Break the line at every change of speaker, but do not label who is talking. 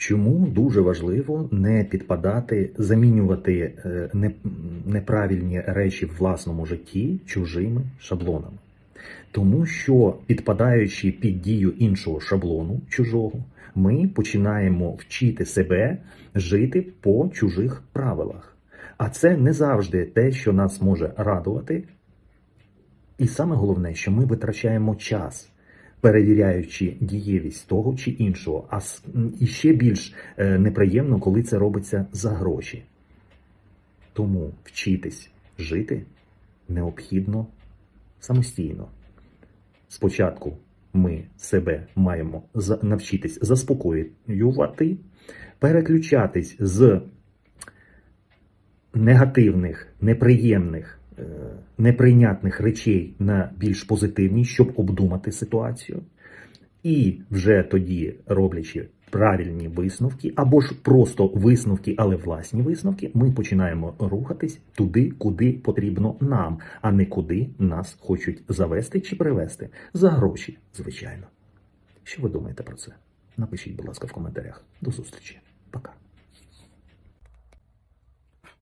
Чому дуже важливо не підпадати, замінювати е, неправильні речі в власному житті чужими шаблонами? Тому що підпадаючи під дію іншого шаблону чужого, ми починаємо вчити себе жити по чужих правилах. А це не завжди те, що нас може радувати. І саме головне, що ми витрачаємо час, перевіряючи дієвість того чи іншого. А і ще більш е, неприємно, коли це робиться за гроші. Тому вчитись жити необхідно самостійно. Спочатку ми себе маємо навчитись заспокоювати, переключатись з негативних, неприємних, неприйнятних речей на більш позитивні, щоб обдумати ситуацію. І вже тоді, роблячи правильні висновки, або ж просто висновки, але власні висновки, ми починаємо рухатись туди, куди потрібно нам, а не куди нас хочуть завести чи привести за гроші, звичайно. Що ви думаєте про це? Напишіть, будь ласка, в коментарях. До зустрічі. Пока.